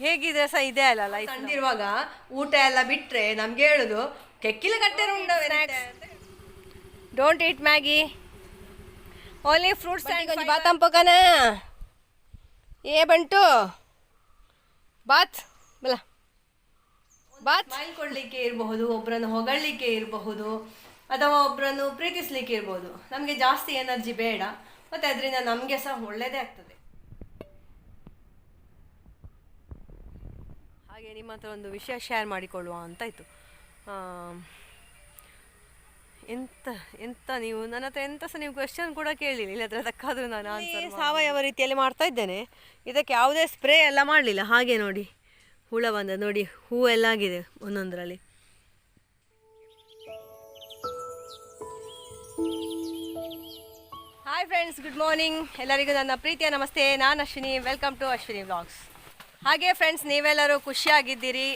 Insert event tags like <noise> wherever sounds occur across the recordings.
ಹೇಗಿದೆ ಸಹ ಇದೆ ಅಲ್ಲ ಲೈಫ್ ಬಂದಿರುವಾಗ ಊಟ ಎಲ್ಲ ಬಿಟ್ರೆ ನಮ್ಗೆ ಹೇಳುದು ಕೆಕ್ಕಿಲ ಕಟ್ಟೆ don't eat Maggi only fruits ಕೊಂಚ ಬಾತ್ ಹಂಪಕನ ಏ ಬಂಟು ಬಾತ್ ಬಲ. ಬಾತ್. ಮಾಡಿಕೊಳ್ಳಿಕ್ಕೆ ಇರಬಹುದು ಒಬ್ಬರನ್ನು ಹೊಗಳಲಿಕ್ಕೆ ಇರಬಹುದು ಅಥವಾ ಒಬ್ಬರನ್ನು ಪ್ರೀತಿಸ್ಲಿಕ್ಕೆ ಇರ್ಬೋದು ನಮಗೆ ಜಾಸ್ತಿ ಎನರ್ಜಿ ಬೇಡ ಮತ್ತೆ ಅದರಿಂದ ನಮಗೆ ಸಹ ಒಳ್ಳೆಯದೇ ಆಗ್ತದೆ. ಹಾಗೆ ನಿಮ್ಮ ಹತ್ರ ಒಂದು ವಿಷಯ ಶೇರ್ ಮಾಡಿಕೊಳ್ಳುವ ಅಂತ ಇತ್ತು. ಎಂತ ಎಂತ ನೀವು ನನ್ನ ಹತ್ರ ಎಂತ ಸಹ ನೀವು ಕ್ವೆಶನ್ ಕೂಡ ಕೇಳಲಿಲ್ಲ. ಇಲ್ಲ ಹತ್ರ ತಕ್ಕಾದ್ರೂ ನಾನು ಆನ್ಸರ್ ಸಾವಯವ ರೀತಿಯಲ್ಲಿ ಮಾಡ್ತಾ ಇದ್ದೇನೆ. ಇದಕ್ಕೆ ಯಾವುದೇ ಸ್ಪ್ರೇ ಎಲ್ಲ ಮಾಡಲಿಲ್ಲ. ಹಾಗೆ ನೋಡಿ ಹುಳ ಬಂದ ನೋಡಿ ಹೂ ಎಲ್ಲ ಆಗಿದೆ ಒಂದೊಂದರಲ್ಲಿ. ಹಾಯ್ ಫ್ರೆಂಡ್ಸ್ ಗುಡ್ ಮಾರ್ನಿಂಗ್ ಎಲ್ಲರಿಗೂ ನನ್ನ ಪ್ರೀತಿಯ ನಮಸ್ತೆ. ನಾನು Ashwini. Welcome to Ashwini vlogs ಹಾಗೆ ಫ್ರೆಂಡ್ಸ್ ನೀವೆಲ್ಲರೂ ಖುಷಿಯಾಗಿದ್ದೀರಿ,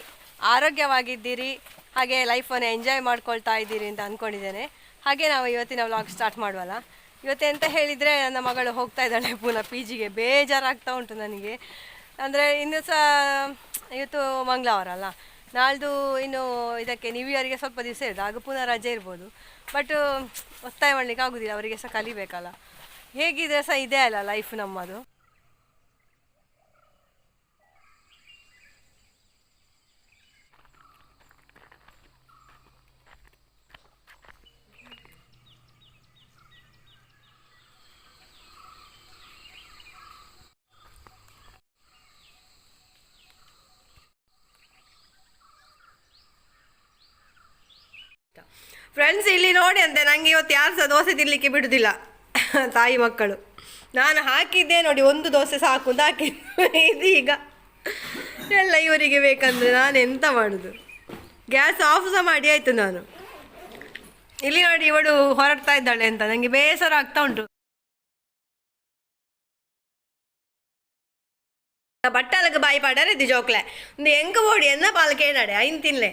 ಆರೋಗ್ಯವಾಗಿದ್ದೀರಿ, ಹಾಗೆ ಲೈಫನ್ನು ಎಂಜಾಯ್ ಮಾಡ್ಕೊಳ್ತಾ ಇದ್ದೀರಿ ಅಂತ ಅಂದ್ಕೊಂಡಿದ್ದೇನೆ ಹಾಗೆ ನಾವು ಇವತ್ತಿನ ವ್ಲಾಗ್ ಸ್ಟಾರ್ಟ್ ಮಾಡುವಲ್ಲ. ಇವತ್ತು ಎಂತ ಹೇಳಿದರೆ ನನ್ನ ಮಗಳು ಹೋಗ್ತಾ ಇದ್ದಾಳೆ ಪುನಃ ಪಿ ಜಿಗೆ ಬೇಜಾರಾಗ್ತಾ ಉಂಟು ನನಗೆ. ಅಂದರೆ ಇನ್ನು ಸಹ, ಇವತ್ತು ಮಂಗಳವಾರ ಅಲ್ಲ. ನಾಳ್ದು ಇನ್ನು ಇದಕ್ಕೆ ನ್ಯೂ ಇಯರ್ಗೆ ಸ್ವಲ್ಪ ದಿವಸ ಇರೋದು. ಆಗ ಪುನಃ ರಜೆ ಇರ್ಬೋದು. ಬಟ್ ಒತ್ತಾಯ ಮಾಡಲಿಕ್ಕೆ ಆಗೋದಿಲ್ಲ. ಅವರಿಗೆ ಸಹ ಕಲಿಬೇಕಲ್ಲ. ಹೇಗಿದ್ರೆ ಸಹ ಇದೆ ಅಲ್ಲ ಲೈಫ್ ನಮ್ಮದು. ಫ್ರೆಂಡ್ಸ್ ಇಲ್ಲಿ ನೋಡಿ ಅಂತೆ, ನಂಗೆ ಇವತ್ತು ಯಾರು ಸಹ ದೋಸೆ ತಿನ್ಲಿಕ್ಕೆ ಬಿಡುದಿಲ್ಲ. ತಾಯಿ ಮಕ್ಕಳು. ನಾನು ಹಾಕಿದ್ದೆ ನೋಡಿ, ಒಂದು ದೋಸೆ ಸಾಕು ಅಂತ ಹಾಕಿ ಇದೀಗ ಎಲ್ಲ ಇವರಿಗೆ ಬೇಕಂದ್ರೆ ನಾನು ಎಂತ ಮಾಡುದು? ಗ್ಯಾಸ್ ಆಫ್ ಸಹ ಮಾಡಿ, ಆಯ್ತು ನಾನು. ಇಲ್ಲಿ ನೋಡಿ, ಇವಳು ಹೊರಡ್ತಾ ಇದ್ದಾಳೆ ಅಂತ, ನಂಗೆ ಬೇಸರ ಆಗ್ತಾ ಉಂಟು. ಬಟ್ಟಲಕ್ಕೆ ಬಾಯಿ ಪಾಡರೆ, ಇದು ಜೋಕ್ಲೆ. ಒಂದು ಹೆಂಗ ಓಡಿ, ಎನ್ನ ಪಾಲ್ ಕೇಳಾಡೆ, ಐನ್ ತಿನ್ಲೆ.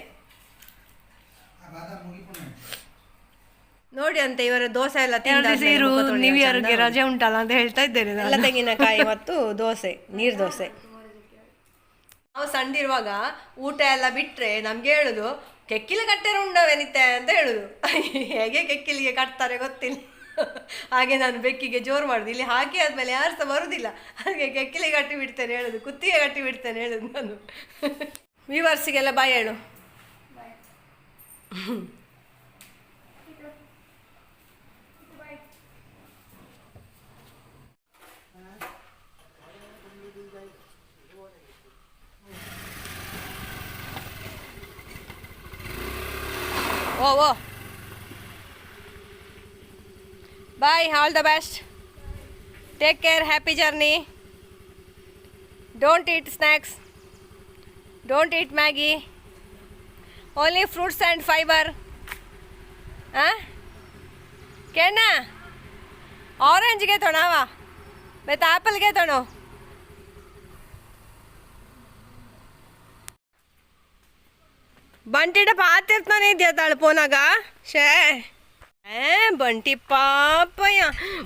ನೋಡಿ ಅಂತ ಇವರ ದೋಸೆ ಎಲ್ಲ ತಿಂದಾದ್ಮೇಲೆ ನೀವು ನ್ಯೂ ಇಯರ್ಗೆ ರಜೆ ಉಂಟಲ್ಲ ಅಂತ ಹೇಳ್ತಾ ಇದ್ದೇನೆ ಎಲ್ಲ ತೆಂಗಿನಕಾಯಿ ಮತ್ತು ದೋಸೆ ನೀರು ದೋಸೆ. ನಾವು ಸಣ್ಣಿರುವಾಗ ಊಟ ಎಲ್ಲ ಬಿಟ್ರೆ ನಮ್ಗೆ ಹೇಳುದು ಕೆಕ್ಕಿಲ ಕಟ್ಟೆ ಉಂಡವೆನಿತ್ತೆ ಅಂತ ಹೇಳುದು. ಹೇಗೆ ಕೆಕ್ಕಿಲಿಗೆ ಕಟ್ತಾರೆ ಗೊತ್ತಿಲ್ಲ. ಹಾಗೆ ನಾನು ಬೆಕ್ಕಿಗೆ ಜೋರು ಮಾಡುದು. ಇಲ್ಲಿ ಹಾಕಿ ಆದ್ಮೇಲೆ ಯಾರು ಸಹ ಬರುದಿಲ್ಲ. ಹಾಗೆ ಕೆಕ್ಕಿಲಿಗೆ ಕಟ್ಟಿ ಬಿಡ್ತೇನೆ ಹೇಳುದು ಕುತ್ತಿಗೆ ಕಟ್ಟಿ ಬಿಡ್ತೇನೆ ಹೇಳುದು ನಾನು. ವಿವರ್ಸಿಗೆಲ್ಲ ಬಾಯ್ ಹೇಳು. Oh O bye all the best take care happy journey don't eat snacks don't eat Maggi only fruits and fibre ಹಾಂ ಕೇಳಣ್ಣ ಆರೆಂಜ್ಗೆ ತೊಣವ ಮತ್ತೆ ಆ್ಯಪಲ್ಗೆ ತೊಣು ಬಂಟಿಡ ಪಾತಿರ್ತಾನೆ ಇದೆಯಾ ತಾಳು ಫೋನಾಗ ಶೇ ಏ ಬಂಟಿ ಪಾಪಯ್ಯ.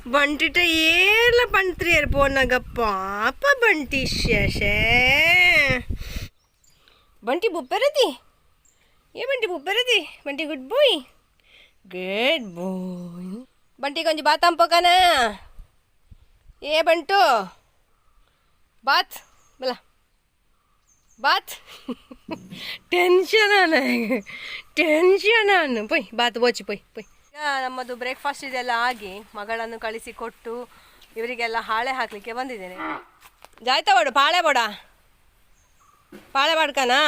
ಬಂಟಿಟ ಏರ್ಲ ಪಂತ್ರಿಯರ್ ಫೋನಾಗ ಪಾಪ ಬಂಟಿ ಶೇ ಬಂಟಿ ಬುಬ್ಬರದಿ? ಏ ಬಂಟಿ ಬುಬ್ಬರದಿ? ಬಂಟಿ ಗುಡ್ ಬಾಯ್. ಗುಡ್ ಬಾಯ್. ಬಂಟಿ ಕೊಂಚ ಬಾತ್ ಹಂಪಕನ ಏ ಬಂಟು. ಬಾತ್. ಬಲ. ಬಾತ್. ಟೆನ್ಷನ್ ಟೆನ್ಷನ್ ಅನ್ನು ಪೊಯ್ ಬಾತ್ ಬೋಚಿ ಪೊಯ್ ಪೊಯ್. ಈಗ ನಮ್ಮದು ಬ್ರೇಕ್ಫಾಸ್ಟ್ ಇದೆಲ್ಲ ಆಗಿ ಮಗಳನ್ನು ಕಳಿಸಿ ಕೊಟ್ಟು ಇವರಿಗೆಲ್ಲ ಹಾಳೆ ಹಾಕಲಿಕ್ಕೆ ಬಂದಿದ್ದೇನೆ. ಜಾಯ್ತಾ ಬಾಳೆ ಪಾಳೆ ಬೋಡ. ಪಾಳೆ ಬಾಡ್ಕನಾ?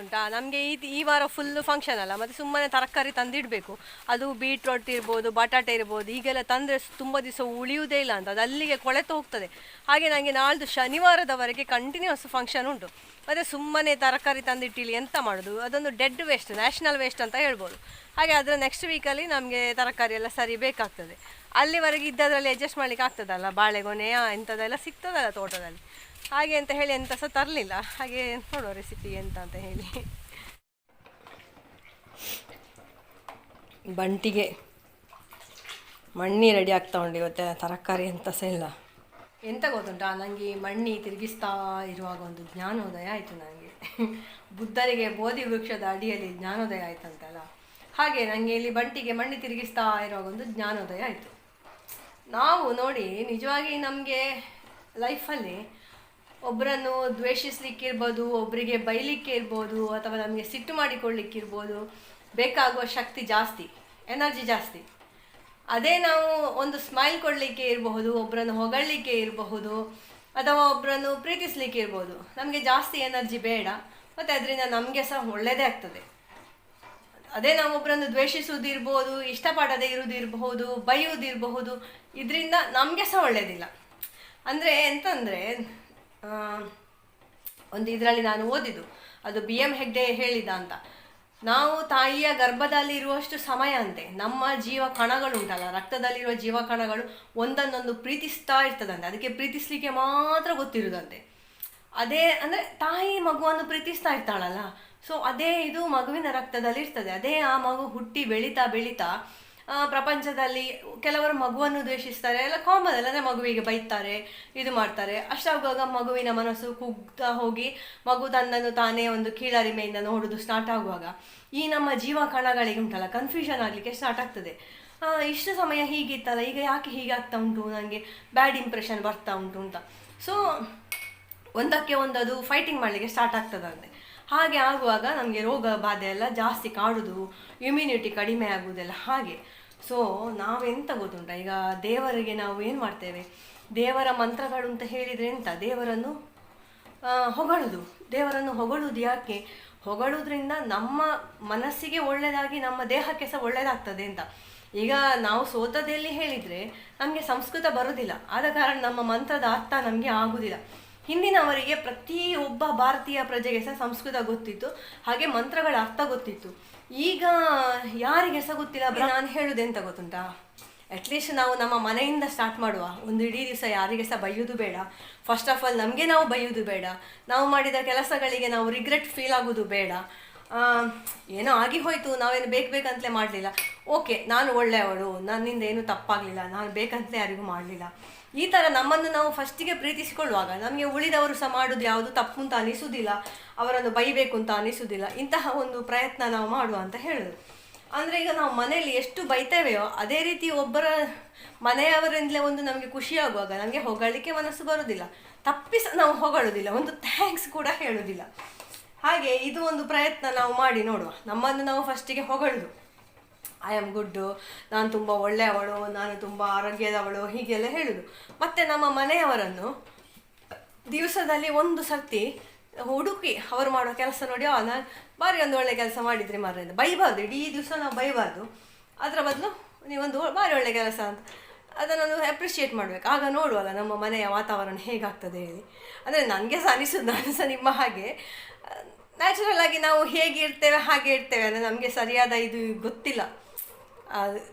ಗೊತ್ತುಂಟಾ? ನಮಗೆ ಈ ಈ ವಾರ ಫುಲ್ ಫಂಕ್ಷನ್ ಅಲ್ಲ. ಮತ್ತು ಸುಮ್ಮನೆ ತರಕಾರಿ ತಂದಿಡಬೇಕು. ಅದು ಬೀಟ್ರೋಟ್ ಇರ್ಬೋದು, ಬಟಾಟೆ ಇರ್ಬೋದು, ಹೀಗೆಲ್ಲ ತಂದರೆ ತುಂಬ ದಿವಸ ಉಳಿಯುವುದೇ ಇಲ್ಲ ಅಂತ. ಅದು ಅಲ್ಲಿಗೆ ಕೊಳೆತು ಹೋಗ್ತದೆ. ಹಾಗೆ ನನಗೆ ನಾಳ್ದು ಶನಿವಾರದವರೆಗೆ ಕಂಟಿನ್ಯೂಸ್ ಫಂಕ್ಷನ್ ಉಂಟು. ಮತ್ತು ಸುಮ್ಮನೆ ತರಕಾರಿ ತಂದಿಟ್ಟಿಲಿ ಎಂತ ಮಾಡೋದು? ಅದೊಂದು ಡೆಡ್ ವೇಸ್ಟ್ ನ್ಯಾಷನಲ್ ವೇಸ್ಟ್ ಅಂತ ಹೇಳ್ಬೋದು. ಹಾಗೆ ಅದರ ನೆಕ್ಸ್ಟ್ ವೀಕಲ್ಲಿ ನಮಗೆ ತರಕಾರಿ ಎಲ್ಲ ಸರಿ ಬೇಕಾಗ್ತದೆ. ಅಲ್ಲಿವರೆಗೆ ಇದ್ದದ್ರಲ್ಲಿ ಅಡ್ಜಸ್ಟ್ ಮಾಡ್ಲಿಕ್ಕೆ ಆಗ್ತದಲ್ಲ? ಬಾಳೆಗೊನೆಯ ಇಂಥದ್ದೆಲ್ಲ ಸಿಗ್ತದಲ್ಲ ತೋಟದಲ್ಲಿ. ಹಾಗೆ ಅಂತ ಹೇಳಿ ಎಂತ ಸಹ ತರಲಿಲ್ಲ. ಹಾಗೆ ನೋಡುವ ರೆಸಿಪಿ ಎಂತ ಅಂತ ಹೇಳಿ. ಬಂಟಿಗೆ ಮಣ್ಣಿ ರೆಡಿ ಆಗ್ತಾ ಉಂಟು ಇವತ್ತೆ ತರಕಾರಿ ಎಂತ ಸಹ ಇಲ್ಲ. ಎಂತ ಗೊತ್ತುಂಟಾ? ನನಗೆ ಮಣ್ಣಿ ತಿರುಗಿಸ್ತಾ ಇರುವಾಗ ಒಂದು ಜ್ಞಾನೋದಯ ಆಯಿತು ನನಗೆ ಬುದ್ಧರಿಗೆ ಬೋಧಿ ವೃಕ್ಷದ ಅಡಿಯಲ್ಲಿ ಜ್ಞಾನೋದಯ ಆಯ್ತಂತಲ್ಲ. ಹಾಗೆ ನನಗೆ ಇಲ್ಲಿ ಬಂಟಿಗೆ ಮಣ್ಣಿ ತಿರುಗಿಸ್ತಾ ಇರುವಾಗ ಒಂದು ಜ್ಞಾನೋದಯ ಆಯಿತು. ನಾವು ನೋಡಿ ನಿಜವಾಗಿ ನಮಗೆ ಲೈಫಲ್ಲಿ ಒಬ್ಬರನ್ನು ದ್ವೇಷಿಸ್ಲಿಕ್ಕಿರ್ಬೋದು ಒಬ್ಬರಿಗೆ ಬೈಲಿಕ್ಕೆ ಇರ್ಬೋದು ಅಥವಾ ನಮಗೆ ಸಿಟ್ಟು ಮಾಡಿಕೊಳ್ಳಿಕ್ಕಿರ್ಬೋದು, ಬೇಕಾಗುವ ಶಕ್ತಿ ಜಾಸ್ತಿ ಎನರ್ಜಿ ಜಾಸ್ತಿ. ಅದೇ ನಾವು ಒಂದು ಸ್ಮೈಲ್ ಕೊಡಲಿಕ್ಕೆ ಇರಬಹುದು ಒಬ್ಬರನ್ನು ಹೊಗಳಲಿಕ್ಕೆ ಇರಬಹುದು, ಅಥವಾ ಒಬ್ಬರನ್ನು ಪ್ರೀತಿಸ್ಲಿಕ್ಕೆ ಇರ್ಬೋದು ನಮಗೆ ಜಾಸ್ತಿ ಎನರ್ಜಿ ಬೇಡ, ಮತ್ತು ಅದರಿಂದ ನಮಗೆ ಸಹ ಒಳ್ಳೆಯದೇ ಆಗ್ತದೆ. ಅದೇ ನಾವು ಒಬ್ಬರನ್ನು ದ್ವೇಷಿಸುವುದಿರ್ಬೋದು, ಇಷ್ಟಪಡದೇ ಇರುವುದಿರಬಹುದು, ಬೈಯುವುದಿರಬಹುದು, ಇದರಿಂದ ನಮಗೆ ಸಹ ಒಳ್ಳೆಯದಿಲ್ಲ ಅಂದರೆ ಎಂತಂದರೆ ಒಂದು ಇದರಲ್ಲಿ ನಾನು ಓದಿದ್ದು. ಅದು ಬಿ ಎಂ ಹೆಗ್ಡೆ ಹೇಳಿದ ಅಂತ. ನಾವು ತಾಯಿಯ ಗರ್ಭದಲ್ಲಿ ಇರುವಷ್ಟು ಸಮಯ ಅಂತೆ. ನಮ್ಮ ಜೀವ ಕಣಗಳು ಉಂಟಲ್ಲ, ರಕ್ತದಲ್ಲಿರುವ ಜೀವ ಕಣಗಳು ಒಂದನ್ನೊಂದು ಪ್ರೀತಿಸ್ತಾ ಇರ್ತದಂತೆ. ಅದಕ್ಕೆ ಪ್ರೀತಿಸ್ಲಿಕ್ಕೆ ಮಾತ್ರ ಗೊತ್ತಿರುವುದಂತೆ ಅದೇ ಅಂದರೆ ತಾಯಿ ಮಗುವನ್ನು ಪ್ರೀತಿಸ್ತಾ ಇರ್ತಾಳಲ್ಲ. ಸೊ ಅದೇ ಇದು ಮಗುವಿನ ರಕ್ತದಲ್ಲಿ ಇರ್ತದೆ ಅದೇ ಆ ಮಗು ಹುಟ್ಟಿ ಬೆಳೀತಾ ಬೆಳೀತಾ ಪ್ರಪಂಚದಲ್ಲಿ ಕೆಲವರು ಮಗುವನ್ನು ದ್ವೇಷಿಸ್ತಾರೆ ಎಲ್ಲ ಕಾಮನ್ ಅಂದರೆ ಮಗುವಿಗೆ ಬೈತಾರೆ, ಇದು ಮಾಡ್ತಾರೆ. ಅಷ್ಟಾಗುವಾಗ ಮಗುವಿನ ಮನಸ್ಸು ಕುಗ್ತಾ ಹೋಗಿ, ಮಗು ತನ್ನನ್ನು ತಾನೇ ಒಂದು ಕೀಳರಿಮೆಯಿಂದ ನೋಡೋದು ಸ್ಟಾರ್ಟ್ ಆಗುವಾಗ. ಈ ನಮ್ಮ ಜೀವ ಕಣಗಳಿಗೆ ಉಂಟಲ್ಲ ಕನ್ಫ್ಯೂಷನ್ ಆಗಲಿಕ್ಕೆ ಸ್ಟಾರ್ಟ್ ಆಗ್ತದೆ. ಇಷ್ಟು ಸಮಯ ಹೀಗಿತ್ತಲ್ಲ, ಈಗ ಯಾಕೆ ಹೀಗಾಗ್ತಾ ಉಂಟು? ನನಗೆ ಬ್ಯಾಡ್ ಇಂಪ್ರೆಷನ್ ಬರ್ತಾ ಉಂಟು ಅಂತ. ಸೊ ಒಂದಕ್ಕೆ ಒಂದದು ಫೈಟಿಂಗ್ ಮಾಡಲಿಕ್ಕೆ ಸ್ಟಾರ್ಟ್ ಆಗ್ತದಂತೆ ಹಾಗೆ ಆಗುವಾಗ ನಮಗೆ ರೋಗ ಬಾಧೆ ಎಲ್ಲ ಜಾಸ್ತಿ ಕಾಡುದು ಇಮ್ಯುನಿಟಿ ಕಡಿಮೆ ಆಗುವುದೆಲ್ಲ ಹಾಗೆ. ಸೊ ನಾವೆಂತ ಗೊತ್ತುಂಟ? ಈಗ ದೇವರಿಗೆ ನಾವು ಏನು ಮಾಡ್ತೇವೆ? ದೇವರ ಮಂತ್ರಗಳು ಅಂತ ಹೇಳಿದರೆ ಎಂತ? ದೇವರನ್ನು ಹೊಗಳುದು. ದೇವರನ್ನು ಹೊಗಳುದು ಯಾಕೆ? ಹೊಗಳುದ್ರಿಂದ ನಮ್ಮ ಮನಸ್ಸಿಗೆ ಒಳ್ಳೆಯದಾಗಿ ನಮ್ಮ ದೇಹಕ್ಕೆ ಸಹ ಒಳ್ಳೆಯದಾಗ್ತದೆ ಅಂತ. ಈಗ ನಾವು ಸೋತದಲ್ಲಿ ಹೇಳಿದರೆ, ನಮಗೆ ಸಂಸ್ಕೃತ ಬರೋದಿಲ್ಲ. ಆದ ಕಾರಣ ನಮ್ಮ ಮಂತ್ರದ ಅರ್ಥ ನಮಗೆ ಆಗುವುದಿಲ್ಲ ಹಿಂದಿನವರಿಗೆ ಪ್ರತಿಯೊಬ್ಬ ಭಾರತೀಯ ಪ್ರಜೆಗೆ ಸಹ ಸಂಸ್ಕೃತ ಗೊತ್ತಿತ್ತು. ಹಾಗೆ ಮಂತ್ರಗಳ ಅರ್ಥ ಗೊತ್ತಿತ್ತು. ಈಗ ಯಾರಿಗೆ ಸಹ ಗೊತ್ತಿಲ್ಲ ನಾನು ಹೇಳುದೆಂತ ಗೊತ್ತುಂಟಾ? ಅಟ್ಲೀಸ್ಟ್ ನಾವು ನಮ್ಮ ಮನೆಯಿಂದ ಸ್ಟಾರ್ಟ್ ಮಾಡುವ. ಒಂದು ಇಡೀ ದಿವಸ ಯಾರಿಗೆ ಸಹ ಬೈಯೋದು ಬೇಡ. ಫಸ್ಟ್ ಆಫ್ ಆಲ್ ನಮಗೆ ನಾವು ಬೈಯೋದು ಬೇಡ. ನಾವು ಮಾಡಿದ ಕೆಲಸಗಳಿಗೆ ನಾವು ರಿಗ್ರೆಟ್ ಫೀಲ್ ಆಗೋದು ಬೇಡ. ಏನೋ ಆಗಿ ಹೋಯ್ತು, ನಾವೇನು ಬೇಕು ಬೇಕಂತಲೇ ಮಾಡಲಿಲ್ಲ. ಓಕೆ ನಾನು ಒಳ್ಳೆಯವಳು. ನನ್ನಿಂದ ಏನು ತಪ್ಪಾಗಲಿಲ್ಲ. ನಾನು ಬೇಕಂತಲೇ ಯಾರಿಗೂ ಮಾಡಲಿಲ್ಲ. ಈ ಥರ ನಮ್ಮನ್ನು ನಾವು ಫಸ್ಟಿಗೆ ಪ್ರೀತಿಸಿಕೊಳ್ಳುವಾಗ ನಮಗೆ ಉಳಿದವರು ಸಹ ಮಾಡೋದು ಯಾವುದು? ತಪ್ಪು ಅಂತ ಅನಿಸುವುದಿಲ್ಲ ಅವರನ್ನು ಬೈಬೇಕು ಅಂತ ಅನಿಸುವುದಿಲ್ಲ ಇಂತಹ ಒಂದು ಪ್ರಯತ್ನ ನಾವು ಮಾಡುವ ಅಂತ ಹೇಳೋದು. ಅಂದರೆ ಈಗ ನಾವು ಮನೆಯಲ್ಲಿ ಎಷ್ಟು ಬೈತೇವೆಯೋ, ಅದೇ ರೀತಿ ಒಬ್ಬರ ಮನೆಯವರಿಂದಲೇ ಒಂದು ನಮಗೆ ಖುಷಿಯಾಗುವಾಗ ನಮಗೆ ಹೊಗಳಿಕೆ ಮನಸ್ಸು ಬರೋದಿಲ್ಲ. ತಪ್ಪಿಸ ನಾವು ಹೊಗಳೋದಿಲ್ಲ. ಒಂದು ಥ್ಯಾಂಕ್ಸ್ ಕೂಡ ಹೇಳೋದಿಲ್ಲ. ಹಾಗೆ ಇದು ಒಂದು ಪ್ರಯತ್ನ ನಾವು ಮಾಡಿ ನೋಡುವ. ನಮ್ಮನ್ನು ನಾವು ಫಸ್ಟಿಗೆ ಹೊಗಳುದು. ಐ ಆಮ್ ಗುಡ್ಡು ನಾನು ತುಂಬ ಒಳ್ಳೆಯವಳು, ನಾನು ತುಂಬ ಆರೋಗ್ಯದವಳು, ಹೀಗೆಲ್ಲ ಹೇಳೋದು. ಮತ್ತು ನಮ್ಮ ಮನೆಯವರನ್ನು ದಿವಸದಲ್ಲಿ ಒಂದು ಸರ್ತಿ ಹುಡುಕಿ ಅವರು ಮಾಡೋ ಕೆಲಸ ನೋಡಿ ನಾನು ಬಾರಿ ಒಂದು ಒಳ್ಳೆ ಕೆಲಸ ಮಾಡಿದ್ರಿ ಮಾರಿಂದ ಬೈಬಾರ್ದು, ಇಡೀ ದಿವಸ ನಾವು ಬೈಬಾರ್ದು. ಅದರ ಬದಲು ನೀವೊಂದು ಬಾರಿ ಒಳ್ಳೆ ಕೆಲಸ ಅಂತ. ಅದನ್ನು ಅಪ್ರಿಷಿಯೇಟ್ ಮಾಡಬೇಕು. ಆಗ ನೋಡುವಲ್ಲ ನಮ್ಮ ಮನೆಯ ವಾತಾವರಣ ಹೇಗಾಗ್ತದೆ ಹೇಳಿ. ಅಂದರೆ ನನಗೆ ಸಹ ಅನಿಸೋದು, ನಾನು ಸಹ ನಿಮ್ಮ ಹಾಗೆ. ನ್ಯಾಚುರಲ್ ಆಗಿ ನಾವು ಹೇಗೆ ಇರ್ತೇವೆ, ಹಾಗೆ ಇರ್ತೇವೆ ಅಂದರೆ ನಮಗೆ ಸರಿಯಾದ ಇದು ಗೊತ್ತಿಲ್ಲ.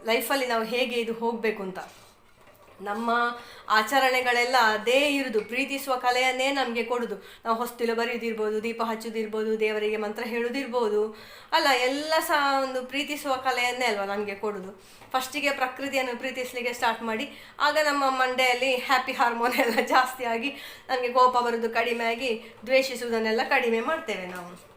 ಲೈಫಲ್ಲಿ ನಾವು ಹೇಗೆ ಇದು ಹೋಗಬೇಕು ಅಂತ. ನಮ್ಮ ಆಚರಣೆಗಳೆಲ್ಲ ಅದೇ ಇರುದು. ಪ್ರೀತಿಸುವ ಕಲೆಯನ್ನೇ ನಮಗೆ ಕೊಡುದು. ನಾವು ಹೊಸ್ತಿಲು ಬರೆಯುದಿರ್ಬೋದು, ದೀಪ ಹಚ್ಚುದಿರ್ಬೋದು, ದೇವರಿಗೆ ಮಂತ್ರ ಹೇಳೋದಿರ್ಬೋದು. ಅಲ್ಲ, ಎಲ್ಲ ಸಹ ಒಂದು ಪ್ರೀತಿಸುವ ಕಲೆಯನ್ನೇ ಅಲ್ವಾ ನಮಗೆ ಕೊಡುದು. ಫಸ್ಟಿಗೆ ಪ್ರಕೃತಿಯನ್ನು ಪ್ರೀತಿಸಲಿಕ್ಕೆ ಸ್ಟಾರ್ಟ್ ಮಾಡಿ, ಆಗ ನಮ್ಮ ಮಂಡೆಯಲ್ಲಿ ಹ್ಯಾಪಿ ಹಾರ್ಮೋನ್ ಎಲ್ಲ <laughs> ಜಾಸ್ತಿ ಆಗಿ ನಮಗೆ ಕೋಪ ಬರೋದು, ಕಡಿಮೆ ಆಗಿ ದ್ವೇಷಿಸುವುದನ್ನೆಲ್ಲ ಕಡಿಮೆ ಮಾಡ್ತೇವೆ ನಾವು.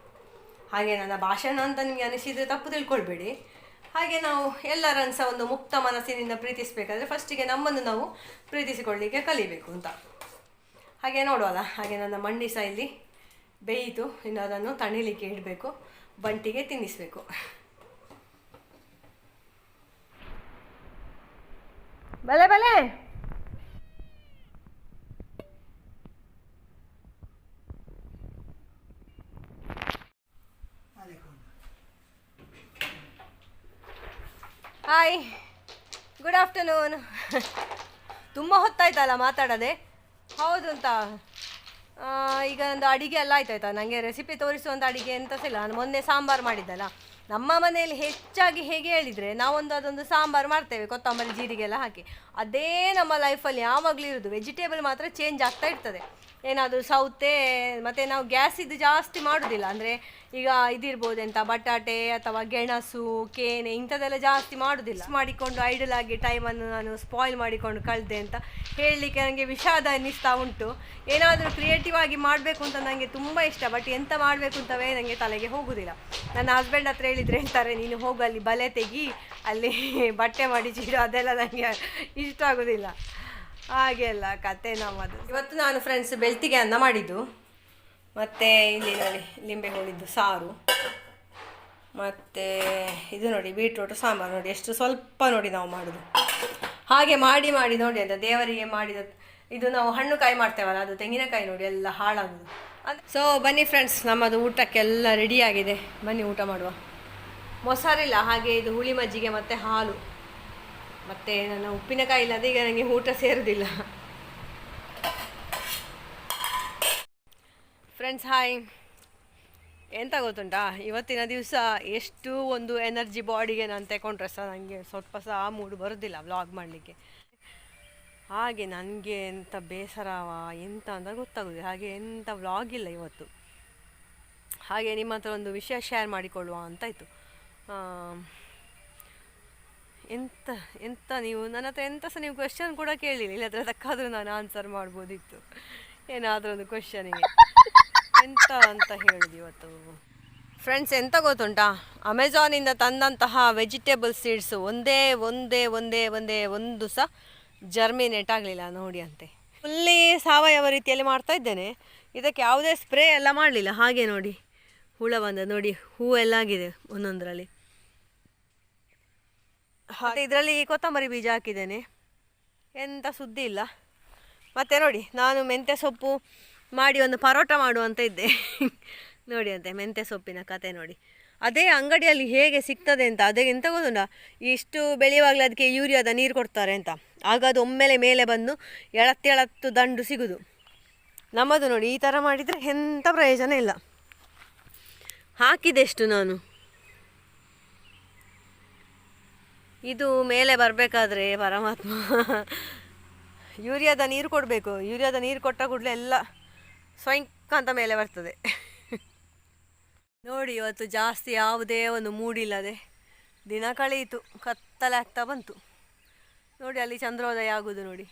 ಹಾಗೆ ನನ್ನ ಭಾಷಣ ಅಂತ ನಿಮಗೆ ಅನಿಸಿದರೆ ತಪ್ಪು ತಿಳ್ಕೊಳ್ಬೇಡಿ. ಹಾಗೆ ನಾವು ಎಲ್ಲರನ್ನು ಸಹ ಒಂದು ಮುಕ್ತ ಮನಸ್ಸಿನಿಂದ ಪ್ರೀತಿಸಬೇಕಾದ್ರೆ ಫಸ್ಟಿಗೆ ನಮ್ಮನ್ನು ನಾವು ಪ್ರೀತಿಸಿಕೊಳ್ಳಲಿಕ್ಕೆ ಕಲಿಬೇಕು ಅಂತ. ಹಾಗೆ ನೋಡುವಲ್ಲ, ಹಾಗೆ ನನ್ನ ಮಂಡಿ ಸಹ ಇಲ್ಲಿ ಬೇಯಿತು. ಇನ್ನು ಅದನ್ನು ತಣಿಲಿಕ್ಕೆ ಇಡಬೇಕು, ಬಂಟಿಗೆ ತಿನ್ನಿಸಬೇಕು. ಬಲೆ ಬಲೆ! ಹಾಯ್ ಗುಡ್ ಆಫ್ಟರ್ನೂನ್ ತುಂಬ ಹೊತ್ತಾಯ್ತಲ್ಲ ಮಾತಾಡದೆ? ಹೌದು ಅಂತ. ಈಗ ಒಂದು ಅಡಿಗೆ ಎಲ್ಲ ಆಯ್ತಾಯ್ತಾ? ನನಗೆ ರೆಸಿಪಿ ತೋರಿಸುವಂಥ ಅಡಿಗೆ ಅಂತ ಸಿಲ್ಲ ಇಲ್ಲ. ನಾನು ಮೊನ್ನೆ ಸಾಂಬಾರು ಮಾಡಿದ್ದಲ್ಲ. ನಮ್ಮ ಮನೆಯಲ್ಲಿ ಹೆಚ್ಚಾಗಿ ಹೇಗೆ ಹೇಳಿದರೆ ನಾವೊಂದು ಅದೊಂದು ಸಾಂಬಾರು ಮಾಡ್ತೇವೆ, ಕೊತ್ತಂಬರಿ ಜೀರಿಗೆ ಎಲ್ಲ ಹಾಕಿ. ಅದೇ ನಮ್ಮ ಲೈಫಲ್ಲಿ ಯಾವಾಗಲೂ ಇರೋದು. ವೆಜಿಟೇಬಲ್ ಮಾತ್ರ ಚೇಂಜ್ ಆಗ್ತಾ ಇರ್ತದೆ. ಏನಾದರೂ ಸೌತೆ, ಮತ್ತು ನಾವು ಗ್ಯಾಸ್ ಇದು ಜಾಸ್ತಿ ಮಾಡೋದಿಲ್ಲ. ಅಂದರೆ ಈಗ ಇದಿರ್ಬೋದು ಎಂತ ಬಟಾಟೆ ಅಥವಾ ಗೆಣಸು, ಕೇನೆ ಇಂಥದ್ದೆಲ್ಲ ಜಾಸ್ತಿ ಮಾಡೋದಿಲ್ಲ. ಮಾಡಿಕೊಂಡು ಐಡಲ್ ಆಗಿ ಟೈಮನ್ನು ನಾನು ಸ್ಪಾಯ್ಲ್ ಮಾಡಿಕೊಂಡು ಕಳೆದೆ ಅಂತ ಹೇಳಲಿಕ್ಕೆ ನನಗೆ ವಿಷಾದ ಅನ್ನಿಸ್ತಾ ಉಂಟು. ಏನಾದರೂ ಕ್ರಿಯೇಟಿವ್ ಆಗಿ ಮಾಡಬೇಕು ಅಂತ ನನಗೆ ತುಂಬ ಇಷ್ಟ ಬಟ್ ಎಂತ ಮಾಡಬೇಕು ಅಂತವೇ ನನಗೆ ತಲೆಗೆ ಹೋಗುದಿಲ್ಲ. ನನ್ನ ಹಸ್ಬೆಂಡ್ ಹತ್ರ ಹೇಳಿದ್ರೆ ಹೇಳ್ತಾರೆ, ನೀನು ಹೋಗು ಬಲೆ ತೆಗಿ, ಅಲ್ಲಿ ಬಟ್ಟೆ ಮಾಡಿ ಚೀಡು ಅದೆಲ್ಲ ನನಗೆ ಇಷ್ಟ ಆಗೋದಿಲ್ಲ. ಹಾಗೆಲ್ಲ ಕತೆ ನಮ್ಮದು. ಇವತ್ತು ನಾನು ಫ್ರೆಂಡ್ಸ್ ಬೆಳ್ತಿಗೆ ಅನ್ನ ಮಾಡಿದ್ದು. ಮತ್ತೆ ಇಲ್ಲಿ ನೋಡಿ, ಲಿಂಬೆ ಹೋಳಿದ್ದು ಸಾರು. ಮತ್ತು ಇದು ನೋಡಿ ಬೀಟ್ರೂಟ್ ಸಾಂಬಾರು ನೋಡಿ, ಎಷ್ಟು ಸ್ವಲ್ಪ ನೋಡಿ ನಾವು ಮಾಡೋದು. ಹಾಗೆ ಮಾಡಿ ಮಾಡಿ ನೋಡಿ ಅಂತ ದೇವರಿಗೆ ಮಾಡಿದ ಇದು ನಾವು ಹಣ್ಣು ಕಾಯಿ ಮಾಡ್ತೇವಲ್ಲ, ಅದು ತೆಂಗಿನಕಾಯಿ ನೋಡಿ, ಎಲ್ಲ ಹಾಳಾಗೋದು. ಸೊ ಬನ್ನಿ ಫ್ರೆಂಡ್ಸ್ ನಮ್ಮದು ಊಟಕ್ಕೆಲ್ಲ ರೆಡಿಯಾಗಿದೆ ಬನ್ನಿ ಊಟ ಮಾಡುವ. ಮೊಸರಿಲ್ಲ, ಹಾಗೆ ಇದು ಹುಳಿ ಮಜ್ಜಿಗೆ ಮತ್ತು ಹಾಲು. ಮತ್ತು ನನ್ನ ಉಪ್ಪಿನಕಾಯಿ ಇಲ್ಲದೆ ಈಗ ನನಗೆ ಊಟ ಸೇರುವುದಿಲ್ಲ ಫ್ರೆಂಡ್ಸ್ ಹಾಯ್ ಎಂತ ಗೊತ್ತುಂಟಾ? ಇವತ್ತಿನ ದಿವಸ ಎಷ್ಟು ಒಂದು ಎನರ್ಜಿ ಬಾಡಿಗೆ ನಾನು ತಗೊಂಡ್ರೆ ಸಹ ನನಗೆ ಸ್ವಲ್ಪ ಸಹ ಆ ಮೂಡ್ ಬರೋದಿಲ್ಲ ವ್ಲಾಗ್ ಮಾಡಲಿಕ್ಕೆ. ಹಾಗೆ ನನಗೆ ಎಂಥ ಬೇಸರವ ಎಂತ ಅಂತ ಗೊತ್ತಾಗೋದಿಲ್ಲ. ಹಾಗೆ ಎಂಥ ವ್ಲಾಗ್ ಇಲ್ಲ ಇವತ್ತು. ಹಾಗೆ ನಿಮ್ಮ ಹತ್ರ ಒಂದು ವಿಷಯ ಶೇರ್ ಮಾಡಿಕೊಳ್ಳುವ ಅಂತಾಯಿತು ಎಂತ ಎಂತ ನೀವು? ನನ್ನ ಹತ್ರ ಎಂತ ಸಹ ನೀವು ಕ್ವೆಶನ್ ಕೂಡ ಕೇಳಿಲ್ಲ. ಇಲ್ಲದ್ರೆ ಅದಕ್ಕಾದರೂ ನಾನು ಆನ್ಸರ್ ಮಾಡ್ಬೋದಿತ್ತು. ಏನಾದರೂ ಒಂದು ಕ್ವೆಶನಿಗೆ ಎಂತ ಅಂತ ಹೇಳಿದ್ ಇವತ್ತು? ಫ್ರೆಂಡ್ಸ್ ಎಂತ ಗೊತ್ತುಂಟಾ? ಅಮೆಝಾನಿಂದ ತಂದಂತಹ ವೆಜಿಟೇಬಲ್ ಸೀಡ್ಸು ಒಂದೇ ಒಂದೇ ಒಂದೇ ಒಂದೇ, ಒಂದು ಸಹ ಜರ್ಮಿನೇಟ್ ಆಗಲಿಲ್ಲ ನೋಡಿ ಅಂತೆ. ಫುಲ್ಲಿ ಸಾವಯವ ರೀತಿಯಲ್ಲಿ ಮಾಡ್ತಾ ಇದ್ದೇನೆ. ಇದಕ್ಕೆ ಯಾವುದೇ ಸ್ಪ್ರೇ ಎಲ್ಲ ಮಾಡಲಿಲ್ಲ. ಹಾಗೆ ನೋಡಿ. ಹುಳ ಬಂದ ನೋಡಿ, ಹೂವೆಲ್ಲ ಆಗಿದೆ ಒಂದೊಂದರಲ್ಲಿ. ಹಾಗೆ ಇದರಲ್ಲಿ ಕೊತ್ತಂಬರಿ ಬೀಜ ಹಾಕಿದ್ದೇನೆ. ಎಂಥ ಸುದ್ದಿ ಇಲ್ಲ. ಮತ್ತೆ ನೋಡಿ, ನಾನು ಮೆಂತ್ಯ ಸೊಪ್ಪು ಮಾಡಿ ಒಂದು ಪರೋಟ ಮಾಡುವಂತ ಇದ್ದೆ. ನೋಡಿ ಅಂತೆ, ಮೆಂತ್ಯ ಸೊಪ್ಪಿನ ಕತೆ ನೋಡಿ. ಅದೇ ಅಂಗಡಿಯಲ್ಲಿ ಹೇಗೆ ಸಿಗ್ತದೆ ಅಂತ, ಅದೇ ಎಂತ ಗೊತ್ತುಂಟ? ಇಷ್ಟು ಬೆಳೆಯುವಾಗಲೇ ಅದಕ್ಕೆ ಯೂರಿಯಾದ ನೀರು ಕೊಡ್ತಾರೆ ಅಂತ. ಆಗ ಅದು ಒಮ್ಮೆಲೆ ಮೇಲೆ ಬಂದು ಎಳತ್ತೆಳತ್ತು ದಂಡು ಸಿಗುದು. ನಮ್ಮದು ನೋಡಿ, ಈ ಥರ ಮಾಡಿದರೆ ಎಂಥ ಪ್ರಯೋಜನ ಇಲ್ಲ. ಹಾಕಿದೆಷ್ಟು ನಾನು? ಇದು ಮೇಲೆ ಬರಬೇಕಾದ್ರೆ ಪರಮಾತ್ಮ. ಯೂರಿಯಾದ ನೀರು ಕೊಡಬೇಕು. ಯೂರಿಯಾದ ನೀರು ಕೊಟ್ಟ ಕೂಡಲೇ ಎಲ್ಲ ಸ್ವಯಂಕ ಅಂತ ಮೇಲೆ ಬರ್ತದೆ. ನೋಡಿ, ಇವತ್ತು ಜಾಸ್ತಿ ಯಾವುದೇ ಒಂದು ಮೂಡಿಲ್ಲದೆ ದಿನ ಕಳೆಯಿತು. ಕತ್ತಲೆ ಆಗ್ತಾ ಬಂತು. ನೋಡಿ, ಅಲ್ಲಿ ಚಂದ್ರೋದಯ ಆಗೋದು ನೋಡಿ.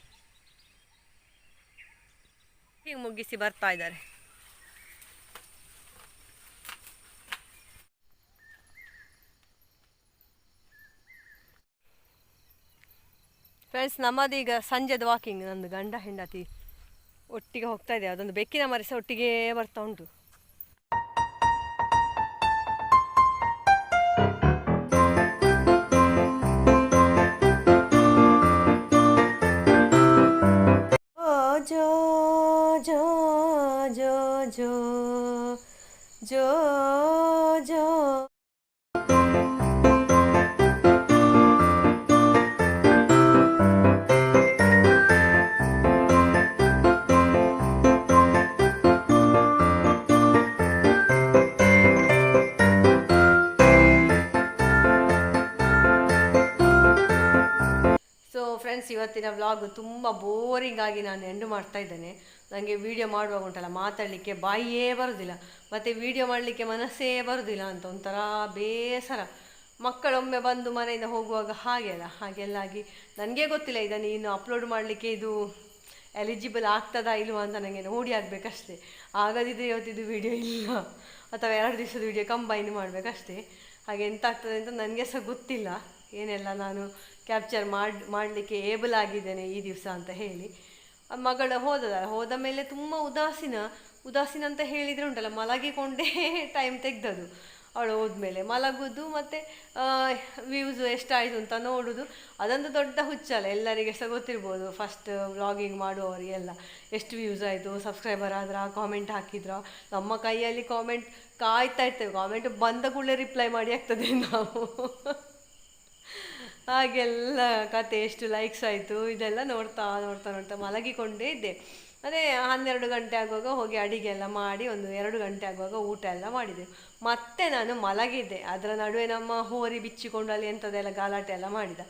ಹೀಗೆ ಮುಗಿಸಿ ಬರ್ತಾ ಇದ್ದಾರೆ. ಫ್ರೆಂಡ್ಸ್ ನಮ್ಮದೀಗ ಸಂಜೆದ ವಾಕಿಂಗ್ ನಂದು ಗಂಡ ಹೆಂಡತಿ ಒಟ್ಟಿಗೆ ಹೋಗ್ತಾ ಇದೆ. ಅದೊಂದು ಬೆಕ್ಕಿನ ಮರಿ ಸಹ ಒಟ್ಟಿಗೆ ಬರ್ತಾ ಉಂಟು. ಜೋ ಜೋ ಜೋ ಜೋ ಜೋ ಬೋರಿಂಗ್ ಆಗಿ ನಾನು ಎಂಡು ಮಾಡ್ತಾ ಇದ್ದೇನೆ. ನನಗೆ ವಿಡಿಯೋ ಮಾಡುವಾಗ ಉಂಟಲ್ಲ, ಮಾತಾಡಲಿಕ್ಕೆ ಬಾಯಿಯೇ ಬರೋದಿಲ್ಲ. ಮತ್ತು ವಿಡಿಯೋ ಮಾಡಲಿಕ್ಕೆ ಮನಸ್ಸೇ ಬರೋದಿಲ್ಲ ಅಂತ, ಒಂಥರ ಬೇಸರ. ಮಕ್ಕಳೊಮ್ಮೆ ಬಂದು ಮನೆಯಿಂದ ಹೋಗುವಾಗ ಹಾಗೆ ಅಲ್ಲ, ಹಾಗೆಲ್ಲ ಆಗಿ. ನನಗೆ ಗೊತ್ತಿಲ್ಲ ಇದನ್ನು ಇನ್ನು ಅಪ್ಲೋಡ್ ಮಾಡಲಿಕ್ಕೆ ಇದು ಎಲಿಜಿಬಲ್ ಆಗ್ತದಾ ಇಲ್ವಾ ಅಂತ ನನಗೆ ನೋಡಿ ಆಗಬೇಕಷ್ಟೇ. ಆಗದಿದ್ದರೆ ಇವತ್ತಿದ್ದು ವಿಡಿಯೋ ಇಲ್ಲ. ಅಥವಾ ಎರಡು ದಿವಸದ ವಿಡಿಯೋ ಕಂಬೈನ್ ಮಾಡಬೇಕಷ್ಟೇ. ಹಾಗೆ ಎಂತ ಆಗ್ತದೆ ಅಂತ ನನಗೆ ಸಹ ಗೊತ್ತಿಲ್ಲ. ಏನೆಲ್ಲ ನಾನು ಕ್ಯಾಪ್ಚರ್ ಮಾಡಿ, ಮಾಡಲಿಕ್ಕೆ ಏಬಲ್ ಆಗಿದ್ದೇನೆ ಈ ದಿವಸ ಅಂತ ಹೇಳಿ. ಮಗಳು ಹೋದ ಹೋದ ಮೇಲೆ ತುಂಬ ಉದಾಸೀನ ಉದಾಸೀನ ಅಂತ ಹೇಳಿದರೆ ಉಂಟಲ್ಲ, ಮಲಗಿಕೊಂಡೇ <laughs> ಟೈಮ್ ತೆಗ್ದದು ಅವಳು ಹೋದ್ಮೇಲೆ. ಮಲಗುದು ಮತ್ತು ವ್ಯೂಸು ಎಷ್ಟಾಯಿತು ಅಂತ ನೋಡೋದು. ಅದೊಂದು ದೊಡ್ಡ ಹುಚ್ಚಲ್ಲ ಎಲ್ಲರಿಗೆ ಸಹ ಗೊತ್ತಿರ್ಬೋದು. ಫಸ್ಟ್ ವ್ಲಾಗಿಂಗ್ ಮಾಡುವವರಿಗೆಲ್ಲ ಎಷ್ಟು ವ್ಯೂಸ್ ಆಯಿತು ಸಬ್ಸ್ಕ್ರೈಬರ್ ಆದ್ರ ಕಾಮೆಂಟ್ ಹಾಕಿದ್ರ? ನಮ್ಮ ಕೈಯಲ್ಲಿ ಕಾಮೆಂಟ್ ಕಾಯ್ತಾ ಇರ್ತೇವೆ. ಕಾಮೆಂಟ್ ಬಂದ ಕೂಡಲೇ ರಿಪ್ಲೈ ಮಾಡಿ ಆಗ್ತದೆ ನಾವು. <laughs> ಹಾಗೆಲ್ಲ ಕತೆ, ಎಷ್ಟು ಲೈಕ್ಸ್ ಆಯಿತು, ಇದೆಲ್ಲ ನೋಡ್ತಾ ನೋಡ್ತಾ ನೋಡ್ತಾ ಮಲಗಿಕೊಂಡೇ ಇದ್ದೆ. ಅದೇ ಹನ್ನೆರಡು ಗಂಟೆ ಆಗುವಾಗ ಹೋಗಿ ಅಡಿಗೆ ಎಲ್ಲ ಮಾಡಿ, ಒಂದು ಎರಡು ಗಂಟೆ ಆಗುವಾಗ ಊಟ ಎಲ್ಲ ಮಾಡಿದೆ. ಮತ್ತೆ ನಾನು ಮಲಗಿದ್ದೆ. ಅದರ ನಡುವೆ ನಮ್ಮ ಹೋರಿ ಬಿಚ್ಚಿಕೊಂಡು ಅಲ್ಲಿ ಎಂಥದ್ದೆಲ್ಲ ಗಲಾಟೆ ಎಲ್ಲ ಮಾಡಿದ.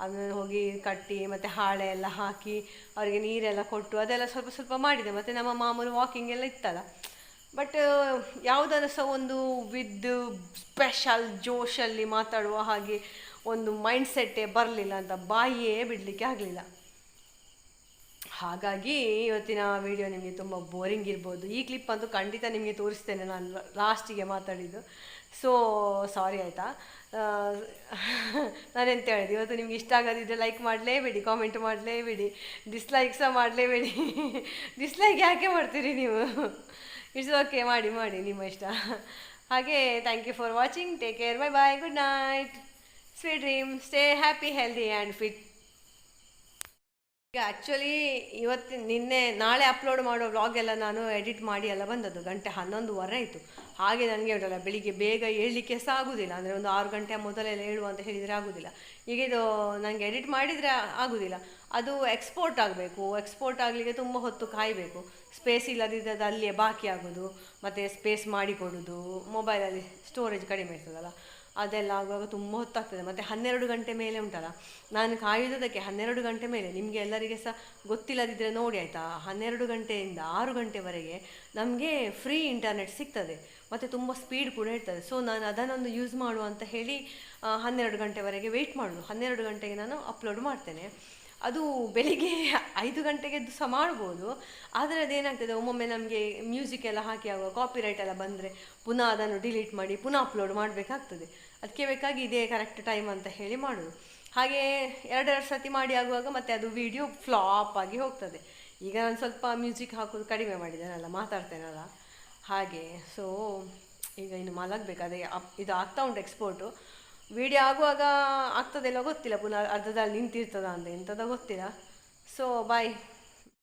ಅದನ್ನು ಹೋಗಿ ಕಟ್ಟಿ, ಮತ್ತು ಹಾಳೆ ಎಲ್ಲ ಹಾಕಿ, ಅವರಿಗೆ ನೀರೆಲ್ಲ ಕೊಟ್ಟು ಅದೆಲ್ಲ ಸ್ವಲ್ಪ ಸ್ವಲ್ಪ ಮಾಡಿದೆ. ಮತ್ತು ನಮ್ಮ ಮಾಮೂಲು ವಾಕಿಂಗ್ ಎಲ್ಲ ಇತ್ತಲ್ಲ. ಬಟ್ ಯಾವುದಾದ್ರು ಸಹ ಒಂದು ವಿದ್ ಸ್ಪೆಷಲ್ ಜೋಶಲ್ಲಿ ಮಾತಾಡುವ ಹಾಗೆ ಒಂದು ಮೈಂಡ್ ಸೆಟ್ಟೇ ಬರಲಿಲ್ಲ ಅಂತ ಬಾಯಿಯೇ ಬಿಡಲಿಕ್ಕೆ ಆಗಲಿಲ್ಲ. ಹಾಗಾಗಿ ಇವತ್ತಿನ ವಿಡಿಯೋ ನಿಮಗೆ ತುಂಬ ಬೋರಿಂಗ್ ಇರ್ಬೋದು. ಈ ಕ್ಲಿಪ್ ಅಂತೂ ಖಂಡಿತ ನಿಮಗೆ ತೋರಿಸ್ತೇನೆ ನಾನು ಲಾಸ್ಟಿಗೆ ಮಾತಾಡಿದ್ದು. ಸೊ ಸಾರಿ ಆಯಿತಾ? ನಾನೆಂತ ಹೇಳಿದೆ? ಇವತ್ತು ನಿಮ್ಗೆ ಇಷ್ಟ ಆಗೋದಿದ್ರೆ ಲೈಕ್ ಮಾಡಲೇಬೇಡಿ ಕಾಮೆಂಟ್ ಮಾಡಲೇಬೇಡಿ ಡಿಸ್ಲೈಕ್ ಸಹ ಮಾಡಲೇಬೇಡಿ. ಡಿಸ್ಲೈಕ್ ಯಾಕೆ ಮಾಡ್ತೀರಿ ನೀವು? ಇಟ್ಸ್ ಓಕೆ ಮಾಡಿ ಮಾಡಿ, ನಿಮ್ಮ ಇಷ್ಟ. ಹಾಗೆ thank you for watching take care bye bye good night sweet dream stay happy healthy and fit ಈಗ ಆ್ಯಕ್ಚುಲಿ ಇವತ್ತು ನಿನ್ನೆ ನಾಳೆ ಅಪ್ಲೋಡ್ ಮಾಡೋ ವ್ಲಾಗ್ ಎಲ್ಲ ನಾನು ಎಡಿಟ್ ಮಾಡಿ ಎಲ್ಲ ಬಂದದ್ದು. ಗಂಟೆ ಹನ್ನೊಂದುವರೆ ಆಯಿತು. ಹಾಗೆ ನನಗೆ ಉಂಟಲ್ಲ, ಬೆಳಿಗ್ಗೆ ಬೇಗ ಹೇಳಲಿಕ್ಕೆ ಸಹ ಆಗೋದಿಲ್ಲ. ಅಂದರೆ ಒಂದು ಆರು ಗಂಟೆ ಮೊದಲೆಲ್ಲ ಹೇಳುವ ಅಂತ ಹೇಳಿದರೆ ಆಗೋದಿಲ್ಲ. ಈಗ ಇದು ನನಗೆ ಎಡಿಟ್ ಮಾಡಿದರೆ ಆಗೋದಿಲ್ಲ. ಅದು ಎಕ್ಸ್ಪೋರ್ಟ್ ಆಗಬೇಕು. ಎಕ್ಸ್ಪೋರ್ಟ್ ಆಗಲಿಕ್ಕೆ ತುಂಬ ಹೊತ್ತು ಕಾಯಬೇಕು. ಸ್ಪೇಸ್ ಇಲ್ಲದಿದ್ದರೆ ಅದು ಅಲ್ಲಿಯೇ ಬಾಕಿ ಆಗೋದು. ಮತ್ತು ಸ್ಪೇಸ್ ಮಾಡಿಕೊಡೋದು. ಮೊಬೈಲಲ್ಲಿ ಸ್ಟೋರೇಜ್ ಕಡಿಮೆ ಇರ್ತದಲ್ಲ. ಅದೆಲ್ಲ ಆಗುವಾಗ ತುಂಬ ಹೊತ್ತಾಗ್ತದೆ. ಮತ್ತು ಹನ್ನೆರಡು ಗಂಟೆ ಮೇಲೆ ಉಂಟಲ್ಲ? ನಾನು ಕಾಯುವುದಕ್ಕೆ ಹನ್ನೆರಡು ಗಂಟೆ ಮೇಲೆ ನಿಮಗೆ ಎಲ್ಲರಿಗೆ ಸಹ ಗೊತ್ತಿಲ್ಲದಿದ್ದರೆ ನೋಡಿ ಆಯಿತಾ? ಹನ್ನೆರಡು ಗಂಟೆಯಿಂದ ಆರು ಗಂಟೆವರೆಗೆ ನಮಗೆ ಫ್ರೀ ಇಂಟರ್ನೆಟ್ ಸಿಗ್ತದೆ. ಮತ್ತು ತುಂಬ ಸ್ಪೀಡ್ ಕೂಡ ಇರ್ತದೆ. ಸೊ ನಾನು ಅದನ್ನೊಂದು ಯೂಸ್ ಮಾಡುವ ಅಂತ ಹೇಳಿ ಹನ್ನೆರಡು ಗಂಟೆವರೆಗೆ ವೆಯ್ಟ್ ಮಾಡೋದು. ಹನ್ನೆರಡು ಗಂಟೆಗೆ ನಾನು ಅಪ್ಲೋಡ್ ಮಾಡ್ತೇನೆ. ಅದು ಬೆಳಿಗ್ಗೆ <laughs> ಐದು ಗಂಟೆಗೆ ಸಹ ಮಾಡ್ಬೋದು. ಆದರೆ ಅದೇನಾಗ್ತದೆ? ಒಮ್ಮೊಮ್ಮೆ ನಮಗೆ ಮ್ಯೂಸಿಕ್ ಎಲ್ಲ ಹಾಕಿ ಆಗುವ ಕಾಪಿರೈಟ್ ಎಲ್ಲ ಬಂದರೆ ಪುನಃ ಅದನ್ನು ಡಿಲೀಟ್ ಮಾಡಿ ಪುನಃ ಅಪ್ಲೋಡ್ ಮಾಡಬೇಕಾಗ್ತದೆ. ಅದಕ್ಕೆ ಬೇಕಾಗಿ ಇದೇ ಕರೆಕ್ಟ್ ಟೈಮ್ ಅಂತ ಹೇಳಿ ಮಾಡೋದು. ಹಾಗೆ ಎರಡೆರಡು ಸತಿ ಮಾಡಿ ಆಗುವಾಗ ಮತ್ತೆ ಅದು ವಿಡಿಯೋ ಫ್ಲಾಪ್ ಆಗಿ ಹೋಗ್ತದೆ. ಈಗ ನಾನು ಸ್ವಲ್ಪ ಮ್ಯೂಸಿಕ್ ಹಾಕೋದು ಕಡಿಮೆ ಮಾಡಿದ್ದೇನಲ್ಲ ಮಾತಾಡ್ತೇನಲ್ಲ. ಹಾಗೆ ಸೊ ಈಗ ಇನ್ನು ಮಲಗಬೇಕು. ಅದೇ ಇದು ಆಗ್ತಾ ಉಂಟು ಎಕ್ಸ್ಪೋರ್ಟು ವಿಡಿಯೋ ಆಗುವಾಗ ಆಗ್ತದೆಲ್ಲ ಗೊತ್ತಿಲ್ಲ, ಪುನಃ ಅರ್ಧದಲ್ಲಿ ನಿಂತಿರ್ತದ ಅಂತ ಎಂಥದ ಗೊತ್ತಿಲ್ಲ. So bye